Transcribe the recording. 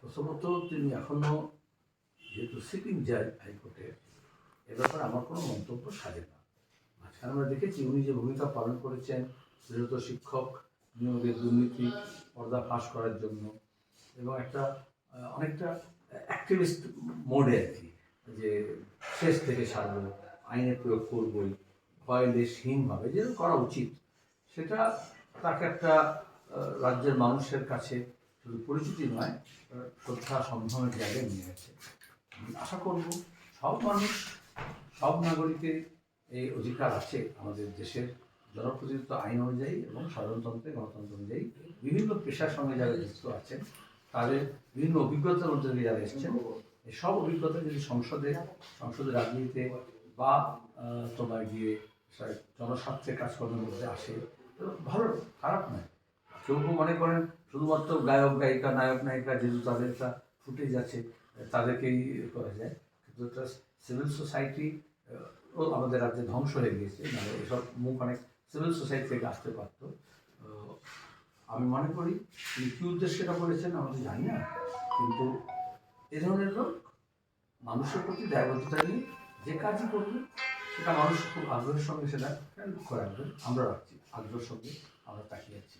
প্রথমত তিনি এখনও যেহেতু সিটিং জাজ হাইকোর্টে, এ ব্যাপারে আমার কোনো মন্তব্য সাজে না। মাঝখানে আমরা দেখেছি উনি যে ভূমিকা পালন করেছেন, বিরত শিক্ষক নিয়োগের দুর্নীতি, পর্দা ফাঁস করার জন্য, এবং একটা অনেকটা অ্যাক্টিভিস্ট মোডে আর কি, যে শেষ থেকে সারবো, আইনের প্রয়োগ করবই ভয়লেসহীনভাবে যে করা উচিত, সেটা তাকে একটা রাজ্যের মানুষের কাছে শুধু পরিচিতি নয় শ্রদ্ধা সম্ভ্রমের জায়গায় নিয়ে গেছে আশা করব সব মানুষ, সব নাগরিকের এই অধিকার আছে আমাদের দেশের জনপ্রতিনিধিত্ব আইন অনুযায়ী এবং সাধারণতন্ত্রে গণতন্ত্র অনুযায়ী। বিভিন্ন পেশার সঙ্গে যারা যুক্ত আছেন, তাদের বিভিন্ন অভিজ্ঞতার মধ্যে দিয়ে যারা এসেছেন সব অভিজ্ঞতা যদি সংসদে, সংসদের রাজনীতিতে বা তোমার গিয়ে জনস্বার্থে কাজকর্মের মধ্যে আসে ভালো, খারাপ নয়। কেউ মনে করেন শুধুমাত্র গায়ক, গায়িকা, নায়ক, নায়িকা যেহেতু তাদের একটা ফুটেজ আছে তাদেরকেই করা যায়। কিন্তু একটা সিভিল সোসাইটি ও আমাদের রাজ্যে ধ্বংস হয়ে গিয়েছে মানে এসব মুখ অনেক সিভিল সোসাইটি থেকে আসতে পারতো। আমি মনে করি তিনি কী উদ্দেশ্যে এটা করেছেন আমরা তো জানি না, কিন্তু এ ধরনের লোক মানুষের প্রতি দায়বদ্ধতা নিয়ে যে কাজই করবে সেটা মানুষ খুব আগ্রহের সঙ্গে সেটা লক্ষ্য রাখবে আমরা রাখছি, আগ্রহের সঙ্গে আমরা তাকিয়ে আছি।